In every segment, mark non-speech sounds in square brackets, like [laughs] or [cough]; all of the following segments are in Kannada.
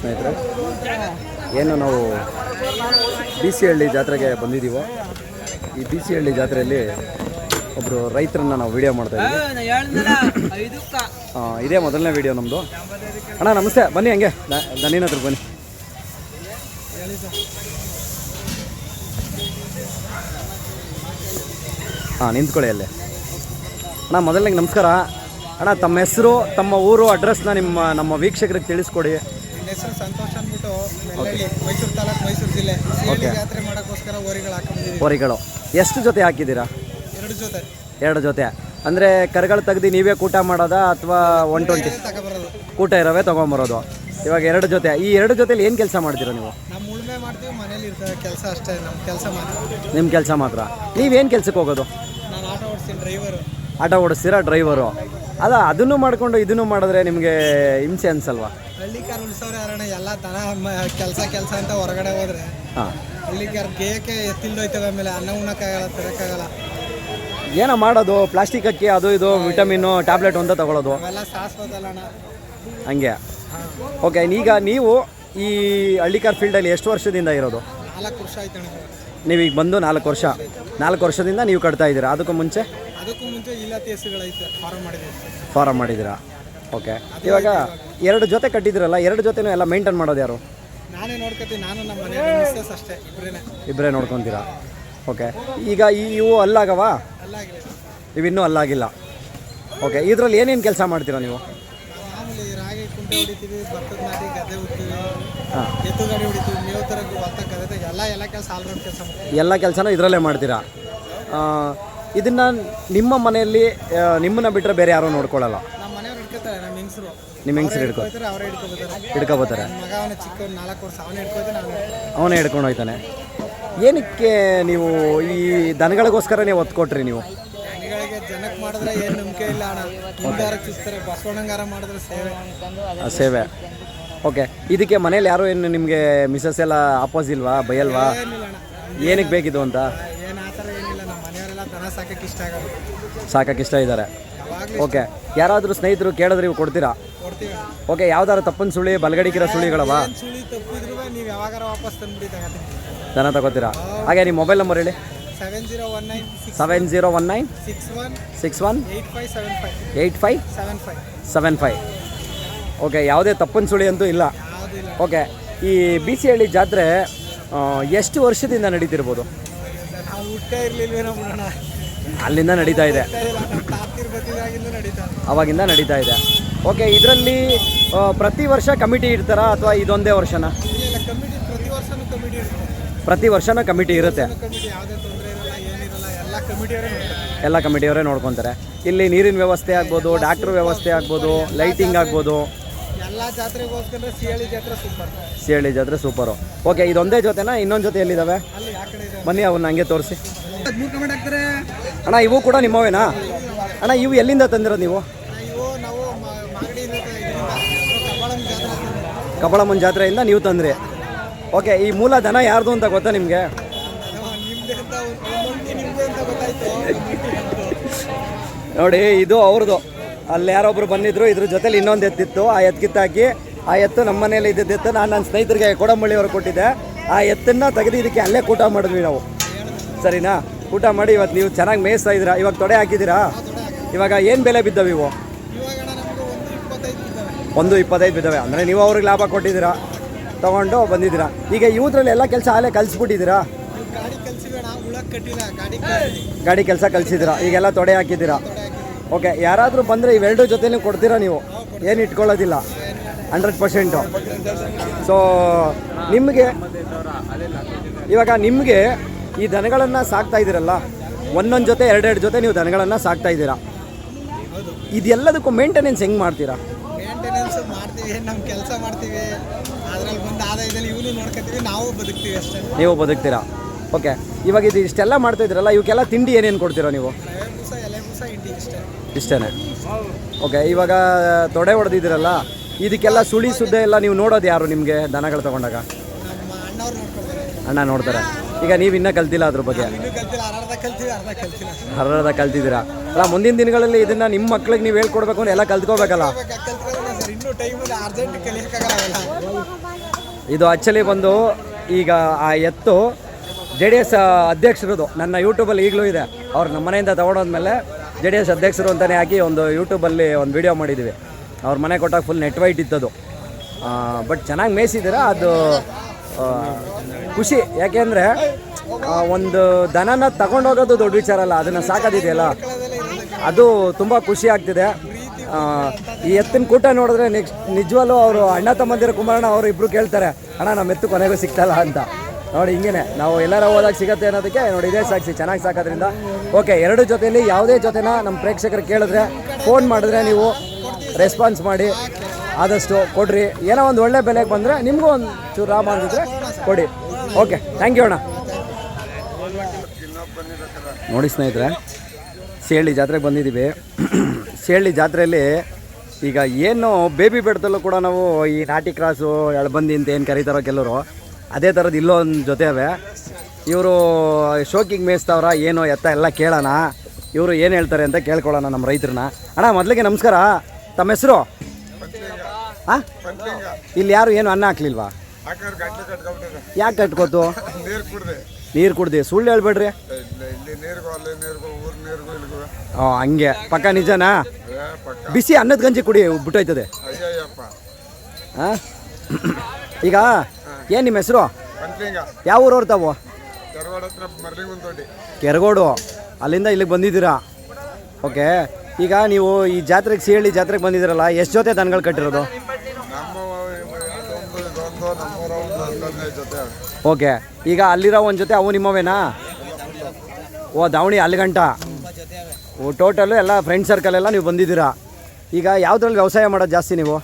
ಸ್ನೇಹಿತರೆ. ಏನು ನಾವು ಬಿ ಸಿ ಹಳ್ಳಿ ಜಾತ್ರೆಗೆ ಬಂದಿದ್ದೀವೋ, ಈ ಬಿ ಸಿ ಹಳ್ಳಿ ಜಾತ್ರೆಯಲ್ಲಿ ಒಬ್ಬರು ರೈತರನ್ನ ನಾವು ವಿಡಿಯೋ ಮಾಡ್ತಾ ಇದ್ದೀವಿ. ಇದೇ ಮೊದಲನೇ ವಿಡಿಯೋ ನಮ್ಮದು ಅಣ್ಣ, ನಮಸ್ತೆ. ಬನ್ನಿ ಹಂಗೆ. ನನ್ನ ಬನ್ನಿ. ಹಾಂ ನಿಂತ್ಕೊಳ್ಳಿ ಅಲ್ಲೇ. ಅಣ್ಣ, ಮೊದಲನೇ ನಮಸ್ಕಾರ. ಅಣ್ಣ ತಮ್ಮ ಹೆಸರು ತಮ್ಮ ಊರು ಅಡ್ರೆಸ್ನ ನಿಮ್ಮ ನಮ್ಮ ವೀಕ್ಷಕರಿಗೆ ತಿಳಿಸ್ಕೊಡಿ. ನನ್ನ ಹೆಸರು ಸಂತೋಷ್ ಅಂದ್ಬಿಟ್ಟು ಮೆಲ್ಲಳ್ಳಿ ಮೈಸೂರು ತಾಲೂಕು ಮೈಸೂರು ಜಿಲ್ಲೆ. ಸಿಹಳ್ಳಿ ಜಾತ್ರೆ ಮಾಡೋಕ್ಕೋಸ್ಕರ ಓರಿಗಳು ಹಾಕೊಂಡಿದ್ದೀವಿ ಹೋರಿಗಳು. ಎಷ್ಟು ಜೊತೆ ಹಾಕಿದ್ದೀರಾ? ಎರಡು ಜೊತೆ. ಎರಡು ಜೊತೆ. ಅಂದರೆ ಕರುಗಳು ತೆಗ್ದು ನೀವೇ ಕೂಟ ಮಾಡೋದಾ ಅಥವಾ ಒನ್ ಟ್ವೆಂಟಿ ತಗೊಬರೋದು. ಕೂಟ ಇರೋವೇ ತೊಗೊಂಬರೋದು. ಇವಾಗ ಎರಡು ಜೊತೆ. ಈ ಎರಡು ಜೊತೆಲಿ ಏನು ಕೆಲಸ ಮಾಡ್ತೀರಾ ನೀವು? ನಮ್ಮ ಉಳುಮೆ ಮಾಡ್ತೀವಿ ಮನೇಲಿ ಇರ್ತದೆ ಕೆಲಸ ಅಷ್ಟೇ ನಮ್ಮ ಕೆಲಸ ಮಾತ್ರ. ನಿಮ್ಮ ಕೆಲಸ ಮಾತ್ರ. ನೀವೇನು ಕೆಲಸಕ್ಕೆ ಹೋಗೋದು? ನಾನು ಆಟೋ ಓಡಿಸ್ತೀನಿ ಡ್ರೈವರು ಆಟೋ ಓಡಿಸ್ತೀರಾ ಡ್ರೈವರು ಅಲ್ಲ ಅದನ್ನು ಮಾಡಿಕೊಂಡು ಇದನ್ನು ಮಾಡಿದ್ರೆ ನಿಮಗೆ ಹಿಂಸೆ ಅನ್ಸಲ್ವಾ? ಹಳ್ಳಿ ಕಾರ್ ಉಳಿಸೋರು ಯಾರಣ್ಣ ಎಲ್ಲ ತನ ಕೆಲಸ ಕೆಲಸ ಅಂತ ಹೊರಗಡೆ ಹೋದ್ರೆ ಹಾಂ. ಹಳ್ಳಿ ಕಾರ್ ಗೇಯಕ್ಕೆ ಎತ್ತಿಲ್ದೋಯ್ತವೆ ಆಮೇಲೆ ಅನ್ನ ಉಣ್ಣಕ್ಕಾಗಲ್ಲ ತಿರಕ್ಕಾಗಲ್ಲ ಏನೋ ಮಾಡೋದು ಪ್ಲಾಸ್ಟಿಕ್ ಅಕ್ಕಿ ಅದು ಇದು ವಿಟಮಿನ್ ಟ್ಯಾಬ್ಲೆಟ್ ಅಂತ ತಗೊಳ್ಳೋದು ಅವೆಲ್ಲ ಶಾಶ್ವತಲ್ಲ ಅಣ್ಣ. ಹಂಗೆ. ಓಕೆ ಈಗ ನೀವು ಈ ಹಳ್ಳಿಕಾರ್ ಫೀಲ್ಡಲ್ಲಿ ಎಷ್ಟು ವರ್ಷದಿಂದ ಇರೋದು? ನಾಲ್ಕು ವರ್ಷ ಆಯ್ತು ಅಣ್ಣ ನೀವು ಈಗ ಬಂದು ನಾಲ್ಕು ವರ್ಷ. ನಾಲ್ಕು ವರ್ಷದಿಂದ ನೀವು ಕಟ್ತಾ ಇದ್ದೀರಾ ಅದಕ್ಕೂ ಮುಂಚೆ? ಅದಕ್ಕೂ ಮುಂಚೆ ಹೆಸರುಗಳೈತೆ ಫಾರ್ಮ್ ಮಾಡಿದ್ದೀವಿ ಫಾರಮ್ ಮಾಡಿದ್ದೀರಾ? ಓಕೆ ಇವಾಗ ಎರಡು ಜೊತೆ ಕಟ್ಟಿದ್ದೀರಲ್ಲ ಎರಡು ಜೊತೆನೂ ಎಲ್ಲ ಮೇಂಟೈನ್ ಮಾಡೋದು ಯಾರು? ನಾನೇ ನೋಡ್ಕೊತೀನಿ ನಾನು ನಮ್ಮ ಮನೆ ಮಿಸ್ಸಸ್ ಅಷ್ಟೇ ಇಬ್ಬರೇನೆ ಇಬ್ಬರೇ ನೋಡ್ಕೊತೀರಾ? ಓಕೆ ಈಗ ಈ ಇವು ಅಲ್ಲಾಗವ? ಅಲ್ಲಾಗಿಲ್ಲ ಇವಿನ್ನೂ ಅಲ್ಲಾಗಿಲ್ಲ. ಓಕೆ ಇದರಲ್ಲಿ ಏನೇನು ಕೆಲಸ ಮಾಡ್ತೀರಾ ನೀವು? ಮಾಮೂಲಿ ರಾಗಿ ಕುಂಟೆ ಹೊಡಿತೀವಿ ಭತ್ತದ ನಾಟಿ ಗದ್ದೆ ಉತ್ತೀವಿ. ಹಾಂ. ಎತ್ತು ಗಾಡಿ ಹೊಡಿತೀವಿ ಮೇವು ತರಕ್ಕೆ ಭತ್ತ ಗದ್ದೆ ತೆಗೆ ಎಲ್ಲ ಎಲ್ಲ ಕೆಲಸ ಆಲ್ರೌಂಡ್ ಕೆಲಸ ಮಾಡ್ತೀವಿ. ಎಲ್ಲ ಕೆಲಸನೂ ಇದರಲ್ಲೇ ಮಾಡ್ತೀರಾ? ಇದನ್ನು ನಿಮ್ಮ ಮನೆಯಲ್ಲಿ ನಿಮ್ಮನ್ನ ಬಿಟ್ಟರೆ ಬೇರೆ ಯಾರೂ ನೋಡ್ಕೊಳ್ಳಲ್ಲ. ನಮ್ಮ ಮನೆಯವ್ರು ಹಿಡ್ಕೊತಾರೆ ನಮ್ಮ ಹೆಂಗಸರು. ನಿಮ್ಮ ಹೆಂಗಸರು ಹಿಡ್ಕೊ ಹೋಗ್ತಾರೆ ಅವರೇ ಹಿಡ್ಕೊಬೋತಾರೆ ಹಿಡ್ಕೊಬೋತಾರೆ. ನನ್ನ ಮಗ ಅವನ ಚಿಕ್ಕ ನಾಲ್ಕು ವರ್ಷ ಅವನೇ ಹಿಡ್ಕೋತಾರೆ ನಾನು ಅವನೇ ಹಿಡ್ಕೊಂಡು ಹೋಯ್ತಾನೆ ಏನಕ್ಕೆ ನೀವು ಈ ದನಗಳಿಗೋಸ್ಕರ ನೀವು ಒತ್ತು ಕೊಟ್ರಿ ನೀವು? ದನಿಗಳಿಗೆ ಜನಕ್ಕೆ ಮಾಡಿದ್ರೆ ಏನು ನಂಬಿಕೆ ಇಲ್ಲ ಅಣ್ಣ. ಹಿಂದಾರ ಚುಚ್ತಾರೆ ಬಸವಣ್ಣಂಗಾರ ಮಾಡಿದ್ರೆ ಸೇವೆ. ಆ ಸೇವೆ. ಓಕೆ ಇದಕ್ಕೆ ಮನೇಲಿ ಯಾರು ಏನು ನಿಮಗೆ ಮಿಸಸ್ ಎಲ್ಲ ಆಪೋಸ್ ಇಲ್ವಾ ಬೈಯಲ್ವಾ ಏನಕ್ಕೆ ಬೇಕಿದು ಅಂತ ಏನು ಆ ಥರ ಏನಿಲ್ಲ ನಮ್ಮ ಮನೆಯವರೆಲ್ಲ ದನ ಸಾಕಕ್ಕೆ ಇಷ್ಟ ಆಗೋದು ಸಾಕಕ್ಕೆ ಇಷ್ಟ ಇದ್ದಾರೆ. ಯಾವಾಗಲೂ ಓಕೆ ಯಾರಾದರೂ ಸ್ನೇಹಿತರು ಕೇಳಿದ್ರೆ ಇವು ಕೊಡ್ತೀರಾ? ಕೊಡ್ತೀವಿ. ಓಕೆ ಯಾವ್ದಾರು ತಪ್ಪನ್ ಸುಳಿ ಬಲಗಡಿಕಿರೋ ಸುಳಿಗಳವ ಜನ ಸುಳಿ ತಪ್ಪಿದ್ರು ನೀವು ಯಾವಾಗಾರ ವಾಪಸ್ ತಂದ್ಬಿಡಿ ತಗೋತೀನಿ. ದನ ತಗೋತೀರಾ? ಹಾಗೆ ನಿಮ್ಮ ಮೊಬೈಲ್ ನಂಬರ್ ಹೇಳಿ. Seven zero one nine six seven zero one nine six one six one eight five seven five eight five seven five seven five. Okay ಯಾವುದೇ ತಪ್ಪನ್ ಸುಳಿ ಅಂತೂ ಇಲ್ಲ. ಓಕೆ ಈ ಬಿ ಸಿ ಹಳ್ಳಿ ಜಾತ್ರೆ ಆ, ಎಷ್ಟು ವರ್ಷದಿಂದ ನಡೀತಿರ್ಬೋದು? ನಾವು ಹುಟ್ಟೇ ಇರ್ಲಿಲ್ವೇನೋ ಬಿಡೋಣ. ಅಲ್ಲಿಂದ ನಡೀತಾ ಇದೆ. ಅವಾಗಿಂದ ನಡೀತಾ ಇದೆ. ಓಕೆ ಇದರಲ್ಲಿ ಪ್ರತಿ ವರ್ಷ ಕಮಿಟಿ ಇರ್ತಾರಾ ಅಥವಾ ಇದೊಂದೇ ವರ್ಷನ? ಪ್ರತಿ ವರ್ಷನೂ ಕಮಿಟಿ ಇರುತ್ತೆ. ಎಲ್ಲ ಕಮಿಟಿಯವರೇ ನೋಡ್ಕೊತಾರೆ. ಇಲ್ಲಿ ನೀರಿನ ವ್ಯವಸ್ಥೆ ಆಗ್ಬೋದು, ಡಾಕ್ಟರ್ ವ್ಯವಸ್ಥೆ ಆಗ್ಬೋದು ಲೈಟಿಂಗ್ ಆಗ್ಬೋದು. ಸಿಹಳಿ ಜಾತ್ರೆ ಸೂಪರ್. ಓಕೆ ಇದೊಂದೇ ಜೊತೆನಾ? ಇನ್ನೊಂದು ಜೊತೆ ಎಲ್ಲಿದ್ದಾವೆ ಬನ್ನಿ ಅವನ್ನ ಹಂಗೆ ತೋರಿಸಿ. ಅಣ್ಣ ಇವು ಕೂಡ ನಿಮ್ಮವೇನಾ? ಅಣ್ಣ ಇವು ಎಲ್ಲಿಂದ ತಂದಿರೋದು ನೀವು? ಕಬಳಮ್ಮನ ಜಾತ್ರೆಯಿಂದ ನೀವು ತಂದ್ರಿ. ಓಕೆ ಈ ಮೂಲ ದನ ಯಾರ್ದು ಅಂತ ಗೊತ್ತಾ ನಿಮಗೆ? [laughs] ನೋಡಿ ಇದು ಅವ್ರದ್ದು. ಅಲ್ಲಿ ಯಾರೊಬ್ರು ಬಂದಿದ್ರು ಇದ್ರ ಜೊತೆಲಿ ಇನ್ನೊಂದು ಎತ್ತಿತ್ತು. ಆ ಎತ್ಕಿತ್ತಾಕಿ ಆ ಎತ್ತು ನಮ್ಮ ಮನೇಲಿ ಇದ್ದಿದ್ದೆತ್ತು ನಾನು ನನ್ನ ಸ್ನೇಹಿತರಿಗೆ ಕೊಡಂಬಳ್ಳಿ ಅವ್ರಿಗೆ ಕೊಟ್ಟಿದ್ದೆ. ಆ ಎತ್ತನ್ನು ತೆಗೆದು ಇದಕ್ಕೆ ಅಲ್ಲೇ ಕೂಟ ಮಾಡಿದ್ವಿ ನಾವು. ಸರಿನಾ? ಊಟ ಮಾಡಿ ಇವತ್ತು ನೀವು ಚೆನ್ನಾಗಿ ಮೇಯಿಸ್ತಾ ಇದ್ದೀರಾ? ಇವಾಗ ತೊಡೆ ಹಾಕಿದ್ದೀರಾ? ಇವಾಗ ಏನು ಬೆಲೆ ಬಿದ್ದವು ಇವು? ಒಂದು ಇಪ್ಪತ್ತೈದು ಬಿದ್ದವೆ. ಅಂದರೆ ನೀವು ಅವ್ರಿಗೆ ಲಾಭ ಕೊಟ್ಟಿದ್ದೀರಾ? ತೊಗೊಂಡು ಬಂದಿದ್ದೀರಾ. ಈಗ ಇವುದ್ರಲ್ಲಿ ಎಲ್ಲ ಕೆಲಸ ಆಲೇ ಕಲಿಸ್ಬಿಟ್ಟಿದ್ದೀರಾ? ಗಾಡಿ ಕೆಲಸ ಕಲಿಸಿದ್ದೀರಾ? ಈಗೆಲ್ಲ ತೊಡೆ ಹಾಕಿದ್ದೀರಾ? ಓಕೆ, ಯಾರಾದರೂ ಬಂದರೆ ಇವೆರಡು ಜೊತೆನೂ ಕೊಡ್ತೀರಾ ನೀವು? ಏನು ಇಟ್ಕೊಳ್ಳೋದಿಲ್ಲ? Hundred percent. ಸೊ ನಿಮಗೆ ಇವಾಗ ನಿಮಗೆ ಈ ದನಗಳನ್ನು ಸಾಕ್ತಾ ಇದ್ದೀರಲ್ಲ ಒಂದೊಂದು ಜೊತೆ ಎರಡೆರಡು ಜೊತೆ ನೀವು ದನಗಳನ್ನು ಸಾಕ್ತಾ ಇದ್ದೀರಾ? ಇದೆಲ್ಲದಕ್ಕೂ ಮೇಂಟೆನೆನ್ಸ್ ಹೆಂಗೆ ಮಾಡ್ತೀರಾ? ಮೇಂಟೆನೆನ್ಸ್ ಮಾಡ್ತೀವಿ ನಮ್ಮ ಕೆಲಸ ಮಾಡ್ತೀವಿ. ಅದರಲ್ಲಿ ಬಂದು ಆದಾಯದಲ್ಲಿ ಇವನು ನೋಡ್ಕೊತೀವಿ ನಾವು ಬದುಕ್ತೀವಿ ಅಷ್ಟೇ. ನೀವು ಬದುಕ್ತೀರಾ? ಓಕೆ ಇವಾಗ ಇದು ಇಷ್ಟೆಲ್ಲ ಮಾಡ್ತಾ ಇದ್ದೀರಲ್ಲ ಇವಕ್ಕೆಲ್ಲ ತಿಂಡಿ ಏನೇನು ಕೊಡ್ತೀರಾ ನೀವು? ಇಷ್ಟೇ. ಓಕೆ ಇವಾಗ ತೊಡೆ ಹೊಡೆದಿದ್ದೀರಲ್ಲ ಇದಕ್ಕೆಲ್ಲ ಸುಳಿ ಸುದ್ದೆ ಎಲ್ಲ ನೀವು ನೋಡೋದು ಯಾರು ನಿಮಗೆ ದನಗಳು ತಗೊಂಡಾಗ? ಅಣ್ಣ ನೋಡ್ತಾರೆ. ಈಗ ನೀವು ಇನ್ನೂ ಕಲ್ತಿಲ್ಲ ಅದ್ರ ಬಗ್ಗೆ? ಇನ್ನೂ ಕಲ್ತಿಲ್ಲ ಅರ್ಧ ಕಲ್ತೀವಿ ಅರ್ಧ ಕಲ್ತಿಲ್ಲ. ಹರ್ರದ ಕಲ್ತಿದ್ದೀರಾ? ಅಲ್ಲ ಮುಂದಿನ ದಿನಗಳಲ್ಲಿ ಇದನ್ನ ನಿಮ್ಮ ಮಕ್ಳಿಗೆ ನೀವು ಹೇಳ್ಕೊಡ್ಬೇಕು ಅಂದ್ರೆ ಎಲ್ಲ ಕಲ್ತ್ಕೋಬೇಕಲ್ಲ? ಸರ್. ಇನ್ನೂ ಟೈಮ್ ಅರ್ಜೆಂಟ್ ಕಲಿಯೋಕ್ಕಾಗಲ್ಲ ಅವೆಲ್ಲ. ಇದು ಆ್ಯಕ್ಚುಲಿ ಬಂದು ಈಗ ಆ ಎತ್ತು ಜೆ ಡಿ ಎಸ್ ಅಧ್ಯಕ್ಷರದು ನನ್ನ ಯೂಟ್ಯೂಬಲ್ಲಿ ಈಗಲೂ ಇದೆ. ಅವ್ರು ನಮ್ಮ ಮನೆಯಿಂದ ತೊಗೊಂಡೋದ್ಮೇಲೆ ಜೆ ಡಿ ಎಸ್ ಅಧ್ಯಕ್ಷರು ಅಂತಲೇ ಹಾಕಿ ಒಂದು ಯೂಟ್ಯೂಬಲ್ಲಿ ಒಂದು ವಿಡಿಯೋ ಮಾಡಿದ್ದೀವಿ ಅವ್ರ ಮನೆ ಕೊಟ್ಟಾಗ ಫುಲ್ ನೆಟ್ ವೈಟ್ ಇತ್ತದು. ಬಟ್ ಚೆನ್ನಾಗಿ ಮೇಯಿಸಿದ್ದೀರ? ಅದು ಖುಷಿ. ಯಾಕೆಂದರೆ ಒಂದು ದನನ ತಗೊಂಡೋಗೋದು ದೊಡ್ಡ ವಿಚಾರ ಅಲ್ಲ, ಅದನ್ನು ಸಾಕೋದಿದೆಯಲ್ಲ? ಅದು ತುಂಬ ಖುಷಿ ಆಗ್ತಿದೆ. ಈ ಎತ್ತಿನ ಕೂಟ ನೋಡಿದ್ರೆ ನೆಕ್ಸ್ಟ್ ನಿಜವಲ್ಲೂ ಅವರು ಅಣ್ಣ ತಮ್ಮಂದಿರ ಕುಮಾರಣ್ಣ ಅವರು ಇಬ್ಬರು ಕೇಳ್ತಾರೆ, ಅಣ್ಣ ನಮ್ಮ ಎತ್ತು ಕೊನೆಗೂ ಸಿಗ್ತಲ್ಲ ಅಂತ. ನೋಡಿ, ಹಿಂಗೇನೆ. ನಾವು ಎಲ್ಲರ ಹೋದಾಗ ಸಿಗತ್ತೆ ಅನ್ನೋದಕ್ಕೆ ನೋಡಿ, ಇದೇ ಸಾಕ್ಷಿ ಚೆನ್ನಾಗಿ ಸಾಕೋದ್ರಿಂದ. ಓಕೆ, ಎರಡು ಜೊತೆಯಲ್ಲಿ ಯಾವುದೇ ಜೊತೆನ ನಮ್ಮ ಪ್ರೇಕ್ಷಕರು ಕೇಳಿದ್ರೆ, ಫೋನ್ ಮಾಡಿದ್ರೆ ನೀವು ರೆಸ್ಪಾನ್ಸ್ ಮಾಡಿ. ಆದಷ್ಟು ಕೊಡ್ರಿ. ಏನೋ ಒಂದು ಒಳ್ಳೆ ಬೆಲೆಗೆ ಬಂದರೆ ನಿಮಗೂ ಒಂದು ಚೂರು ಲಾಭ ಅಂತಿದ್ರೆ ಕೊಡಿ. ಓಕೆ ಥ್ಯಾಂಕ್ ಯು ಅಣ್ಣ. ನೋಡಿ ಸ್ನೇಹಿತರೆ ಸೇಳಿ ಜಾತ್ರೆಗೆ ಬಂದಿದ್ದೀವಿ. ಸೇಳಿ ಜಾತ್ರೆಯಲ್ಲಿ ಈಗ ಏನು ಬೇಬಿ ಬೆಡ್ದಲ್ಲೂ ಕೂಡ ನಾವು ಈ ನಾಟಿ ಕ್ರಾಸು ಎಳಬಂದಿ ಅಂತ ಏನು ಕರೀತಾರೋ ಕೆಲವರು, ಅದೇ ಥರದ್ದು ಇಲ್ಲೊಂದು ಜೊತೆ ಅವೆ. ಇವರು ಶೋಕಿಗೆ ಮೇಯಿಸ್ತವ್ರ, ಏನು ಎತ್ತ ಎಲ್ಲ ಕೇಳೋಣ. ಇವರು ಏನು ಹೇಳ್ತಾರೆ ಅಂತ ಕೇಳ್ಕೊಳ್ಳೋಣ ನಮ್ಮ ರೈತರನ್ನ. ಅಣ್ಣ, ಮೊದಲಿಗೆ ನಮಸ್ಕಾರ. ತಮ್ಮ ಹೆಸರು? ಹಾಂ ಇಲ್ಲಿ ಯಾರು ಏನು ಅನ್ನ ಹಾಕ್ಲಿಲ್ವಾ? ಯಾಕೆ ಕಟ್ಕೋತು? ನೀರು ಕುಡ್ದೆ. ಸುಳ್ಳು ಹೇಳ್ಬೇಡ್ರಿ. ಹ್ಞೂ ಹಂಗೆ. ಪಕ್ಕ ನಿಜನಾ? ಬಿಸಿ ಅನ್ನದ ಗಂಜಿ ಕುಡಿ, ಬಿಟ್ಟೋಯ್ತದೆ. ಹಾಂ ಈಗ ಏನು ನಿಮ್ಮ ಹೆಸರು? ಯಾವ ಊರವ್ರು ತಾವು? ಕೆರಗೋಡು. ಅಲ್ಲಿಂದ ಇಲ್ಲಿಗೆ ಬಂದಿದ್ದೀರಾ? ಓಕೆ. ಈಗ ನೀವು ಈ ಜಾತ್ರೆಗೆ ಸಿಹಳ್ಳಿ ಜಾತ್ರೆಗೆ ಬಂದಿದ್ದೀರಲ್ಲ, ಎಷ್ಟು ಜೊತೆ ದನಗಳು ಕಟ್ಟಿರೋದು? ಓಕೆ. ಈಗ ಅಲ್ಲಿರೋ ಒಂದು ಜೊತೆ ಅವು ನಿಮ್ಮವೇನಾ? ಓ ದಾವಣಿ ಅಲ್ಲಿಗಂಟ ಓ ಟೋಟಲು ಎಲ್ಲ ಫ್ರೆಂಡ್ ಸರ್ಕಲ್ ಎಲ್ಲ ನೀವು ಬಂದಿದ್ದೀರಾ. ಈಗ ಯಾವುದ್ರಲ್ಲಿ ವ್ಯವಸಾಯ ಮಾಡೋದು ಜಾಸ್ತಿ ನೀವು?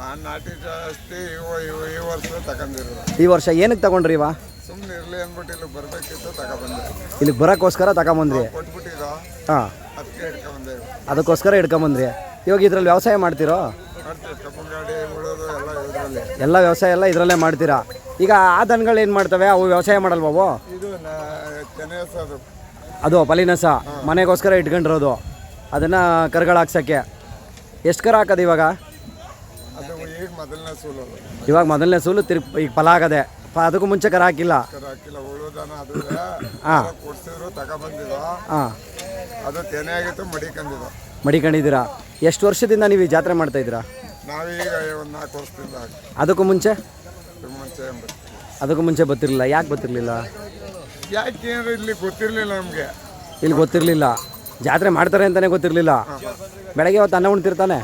ನಾನು ನಾಟಿ ಜಾಸ್ತಿ ಇವು ಇವು ಈ ವರ್ಷ ತಗೊಂಡಿರೋದು ಈ ವರ್ಷ ಏನಕ್ಕೆ ತಗೊಂಡ್ರಿ ಇವ? ಸುಮ್ಮನೆ ಇರಲಿ ಅಂದ್ಬಿಟ್ಟು ಇಲ್ಲಿ ಬರಬೇಕಿತ್ತು ತಗೊಬಂದೆ ಇಲ್ಲಿಗೆ ಬರೋಕ್ಕೋಸ್ಕರ ತಗೊಂಬಂದ್ರಿ ಹಾಂ. ಅದಕ್ಕೆ ಅದಕ್ಕೋಸ್ಕರ ಹಿಡ್ಕೊಂಬಂದ್ರಿ. ಇವಾಗ ಇದ್ರಲ್ಲಿ ವ್ಯವಸಾಯ ಮಾಡ್ತೀರೋ? ಮಾಡ್ತೀವಿ ಕಬ್ಬು ಗಾಡಿ ಉಳೋದು ಎಲ್ಲ ಇದರಲ್ಲಿ. ಎಲ್ಲ ವ್ಯವಸಾಯ ಎಲ್ಲ ಇದರಲ್ಲೇ ಮಾಡ್ತೀರಾ? ಈಗ ಆ ದನಗಳು ಏನು ಮಾಡ್ತವೆ? ಅವು ವ್ಯವಸಾಯ ಮಾಡಲ್ವ ಅವು? ಇದು ಅದು. ಅದು ಪಲಿನಸ ಮನೆಗೋಸ್ಕರ ಇಟ್ಕೊಂಡಿರೋದು. ಅದನ್ನು ಕರುಗಳು ಹಾಕ್ಸೋಕ್ಕೆ. ಎಷ್ಟು ಕರ ಹಾಕೋದು ಇವಾಗ? ಇವಾಗ ಮೊದಲನೇ ಸೂಲು ತಿರು ಈಗ ಫಲ ಆಗದೆ. ಅದಕ್ಕೂ ಮುಂಚೆ ಕರ ಹಾಕಿಲ್ಲ. ಹಾ. ಅದು ತೆನೆ ಆಗಿತ್ತು ಮಡಿಕೊಂಡಿದ್ದು ಮಡಿಕೊಂಡಿದ್ದೀರಾ? ಎಷ್ಟು ವರ್ಷದಿಂದ ನೀವು ಈ ಜಾತ್ರೆ ಮಾಡ್ತಾ ಇದ್ದೀರಾ? ನಾವೀಗ ಒಂದು ನಾಲ್ಕು ವರ್ಷದಿಂದ ಅದಕ್ಕೂ ಮುಂಚೆ? ಮುಂಚೆ ಅದಕ್ಕೂ ಮುಂಚೆ ಬರ್ತಿರ್ಲಿಲ್ಲ ಯಾಕೆ ಗೊತ್ತಿರಲಿಲ್ಲ ಯಾಕೆ ಏನಾರ ಇಲ್ಲಿ ಗೊತ್ತಿರಲಿಲ್ಲ ನಮಗೆ. ಇಲ್ಲಿ ಗೊತ್ತಿರಲಿಲ್ಲ. ಜಾತ್ರೆ ಮಾಡ್ತಾರೆ ಅಂತಲೇ ಗೊತ್ತಿರಲಿಲ್ಲ. ಬೆಳಗ್ಗೆ ಹೊತ್ತು ಅನ್ನ ಉಣ್ತಿರ್ತಾನೆ.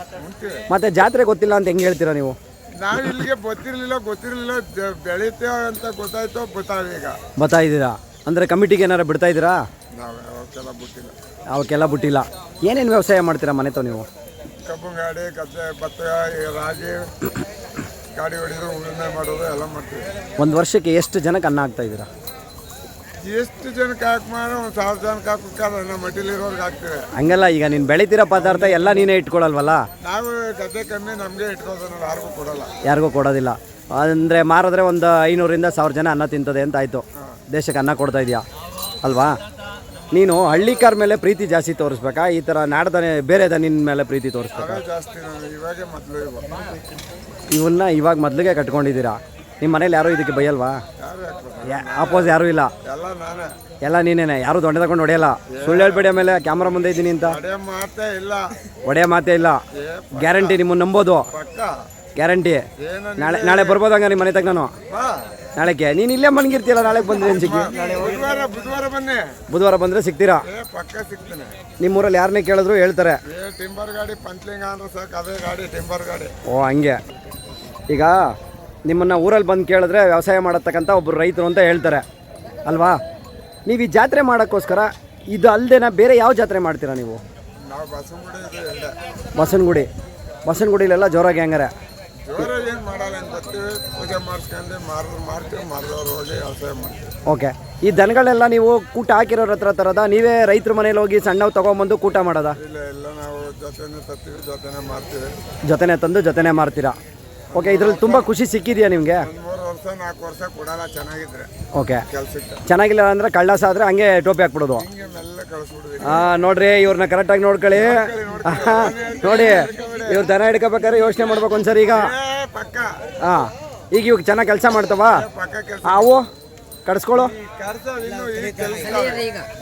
ಮತ್ತೆ ಜಾತ್ರೆ ಗೊತ್ತಿಲ್ಲ ಅಂತ ಹೆಂಗೆ ಹೇಳ್ತೀರಾ ನೀವು? ನಾವು ಇಲ್ಲಿಗೆ ಗೊತ್ತಿರಲಿಲ್ಲ. ಗೊತ್ತಿರಲಿಲ್ಲ ಬೆಳಿತೇವೆ ಅಂತ ಗೊತ್ತಾಯ್ತು ಗೊತ್ತಾವೀಗ ಬರ್ತಾ ಇದ್ದೀರಾ? ಅಂದರೆ ಕಮಿಟಿಗೆ ಏನಾರು ಬಿಡ್ತಾ ಇದ್ದೀರಾ? ನಾವು ಅವಕ್ಕೆಲ್ಲ ಬಿಟ್ಟಿಲ್ಲ. ಅವಕ್ಕೆಲ್ಲ ಬಿಟ್ಟಿಲ್ಲ. ಏನೇನು ವ್ಯವಸಾಯ ಮಾಡ್ತೀರಾ ಮನೆ ತಾವ ನೀವು? ಕಬ್ಬು ಗಾಡಿ ಕಸ ಭತ್ತ ರಾಗಿ ಗಾಡಿ ಹೊಡಿದ್ರು ಉಳುಮೆ ಮಾಡೋದು ಎಲ್ಲ ಮಾಡ್ತೀವಿ. ಒಂದು ವರ್ಷಕ್ಕೆ ಎಷ್ಟು ಜನಕ್ಕೆ ಅನ್ನ ಆಗ್ತಾ ಇದ್ದೀರಾ? ಎಷ್ಟು ಜನಕ್ಕೆ ಹಾಕಿ ಮಾಡಿ ಒಂದು ಸಾವಿರ ಜನಕ್ಕೆ ಹಾಕ್ಬೇಕಾದ್ರೆ ನಮ್ಮ ಮಟ್ಟಿಲಿರೋರ್ಗೆ ಹಾಕ್ತೀವಿ. ಹಂಗಲ್ಲ ಈಗ ನೀನು ಬೆಳಿತೀರ ಪದಾರ್ಥ ಎಲ್ಲ ನೀನೇ ಇಟ್ಕೊಳಲ್ವಲ್ಲ ನಾವು ಗದ್ದೆ ಕಮ್ಮಿ ನಮಗೆ ಇಟ್ಕೋದು ಯಾರಿಗೂ ಕೊಡಲ್ಲ. ಯಾರಿಗೂ ಕೊಡೋದಿಲ್ಲ. ಅಂದರೆ ಮಾರಿದ್ರೆ ಒಂದು ಐನೂರಿಂದ ಸಾವಿರ ಜನ ಅನ್ನ ತಿಂತದೆ ಅಂತ ಆಯಿತು. ದೇಶಕ್ಕೆ ಅನ್ನ ಕೊಡ್ತಾ ಇದೆಯಾ? ಅಲ್ವಾ? ನೀನು ಹಳ್ಳಿಕಾರ ಮೇಲೆ ಪ್ರೀತಿ ಜಾಸ್ತಿ ತೋರಿಸ್ಬೇಕಾ? ಈ ಥರ ನಾಡ್ದನೆ ಬೇರೆ ನಿನ್ನ ಮೇಲೆ ಪ್ರೀತಿ ತೋರಿಸ್ಬೇಕಾ? ಜಾಸ್ತಿ ನಾನು ಇವಾಗೆ ಮೊದಲು ಇವನ್ನ ಇವಾಗ ಮೊದಲಿಗೆ ಕಟ್ಕೊಂಡಿದ್ದೀರಾ? ನಿಮ್ಮ ಮನೇಲಿ ಯಾರೂ ಇದಕ್ಕೆ ಬೈಯಲ್ವಾ? ಆಪೋಸ್ ಯಾರೂ ಇಲ್ಲ? ಎಲ್ಲ ನಾನೇ. ಎಲ್ಲ ನೀನೇನೆ ಯಾರು ದೊಡ್ಡ ತಗೊಂಡು ಹೊಡೆಯಲ್ಲ? ಸುಳ್ಳು ಹೇಳ್ಬೇಡಿ ಆಮೇಲೆ ಕ್ಯಾಮ್ರಾ ಮುಂದೆ ಇದ್ದೀನಿ ಅಂತ. ಒಡೆಯ ಮಾತೇ ಇಲ್ಲ. ಹೊಡೆಯ ಮಾತೇ ಇಲ್ಲ. ಗ್ಯಾರಂಟಿ ನಿಮ್ಮನ್ನು ನಂಬೋದು. ಗ್ಯಾರಂಟಿ ಏನು ನಾಳೆ ನಾಳೆ ಬರ್ಬೋದಂಗ ನಿಮ್ಮ ಮನೆ ತಗ ನಾನು? ನಾಳೆಗೆ? ನೀನು ಇಲ್ಲೇ ಮನ್ಗಿರ್ತೀಯಲ್ಲ ನಾಳೆಗೆ ಬಂದ್ರೆ ಸಿಕ್ಕಿ? ಬುಧವಾರ ಬುಧವಾರ ಬಂದರೆ ಸಿಗ್ತೀರಾ? ನಿಮ್ಮೂರಲ್ಲಿ ಯಾರನ್ನೇ ಕೇಳಿದ್ರು ಹೇಳ್ತಾರೆ. ಓ ಹಂಗೆ. ಈಗ ನಿಮ್ಮನ್ನು ಊರಲ್ಲಿ ಬಂದು ಕೇಳಿದ್ರೆ ವ್ಯವಸಾಯ ಮಾಡತಕ್ಕಂಥ ಒಬ್ಬರು ರೈತರು ಅಂತ ಹೇಳ್ತಾರೆ. ಅಲ್ವಾ? ನೀವು ಈ ಜಾತ್ರೆ ಮಾಡೋಕ್ಕೋಸ್ಕರ ಇದು ಅಲ್ಲದೇನ ಬೇರೆ ಯಾವ ಜಾತ್ರೆ ಮಾಡ್ತೀರಾ ನೀವು? ನಾವು ಬಸವಗುಡಿ ಇದು ಬಸವನಗುಡಿ. ಬಸವನಗುಡಿಲೆಲ್ಲ ಜೋರಾಗಿ ಹೆಂಗಾರೆ. ಏನು ಮಾಡಲ್ಲ ಅಂತ ಬರ್ತೀವಿ ಪೂಜೆ ಮಾಡಿಸ್ಕೊಂಡು ಮಾರಿದ್ರು ಮಾರ್ತೀವಿ ಮಾರಿದವ್ರು ಹೋಗಿ ವ್ಯವಸಾಯ ಮಾಡ್ತೀವಿ. ಓಕೆ. ಈ ದನಗಳೆಲ್ಲ ನೀವು ಕೂಟ ಹಾಕಿರೋರ ಹತ್ರ ತರದ? ನೀವೇ ರೈತರ ಮನೇಲಿ ಹೋಗಿ ಸಣ್ಣವು ತೊಗೊಂಬಂದು ಕೂಟ ಮಾಡೋದಾ? ಇಲ್ಲ ಎಲ್ಲ ನಾವು ಜೊತೆನೆ ತರ್ತೀವಿ ಜೊತೆನೆ ಮಾಡ್ತೀವಿ ಜೊತೆನೆ ತಂದು ಜೊತೆನೆ ಮಾರ್ತೀರಾ? ಓಕೆ ಇದ್ರಲ್ಲಿ ತುಂಬ ಖುಷಿ ಸಿಕ್ಕಿದೆಯಾ ನಿಮಗೆ? ಒಂದು ಮೂರು ವರ್ಷ ನಾಲ್ಕು ವರ್ಷ ಕೊಡಲ್ಲ ಚೆನ್ನಾಗಿದ್ರೆ. ಓಕೆ ಕೆಲ್ಸಕ್ಕೆ ಚೆನ್ನಾಗಿಲ್ಲ ಅಂದರೆ ಕಳ್ಳಸ ಆದರೆ ಹಂಗೆ ಟೋಪಿ ಹಾಕ್ಬಿಡೋದು. ಹಿಂಗೆ ಮೆಲ್ಲ ಕಳಿಸ್ಬಿಡ್ವಿ ಹಾಂ ನೋಡ್ರಿ ಇವ್ರನ್ನ ಕರೆಕ್ಟಾಗಿ ನೋಡ್ಕೊಳ್ಳಿ. [laughs] ನೋಡಿ ಇವ್ರು ದನ ಹಿಡ್ಕೋಬೇಕಾದ್ರೆ ಯೋಚನೆ ಮಾಡ್ಬೇಕು ಒಂದ್ಸರಿ ಈಗ. ಪಕ್ಕ. ಹಾಂ ಈಗ ಇವಾಗ ಚೆನ್ನಾಗಿ ಕೆಲಸ ಮಾಡ್ತಾವ? ಪಕ್ಕ ಕೆಲಸ. ಅವು? ಕಡಿಸ್ಕೊಳ್ಳೋ ಕರ್ಸ ಇನ್ನು ಈ ಕೆಲಸ.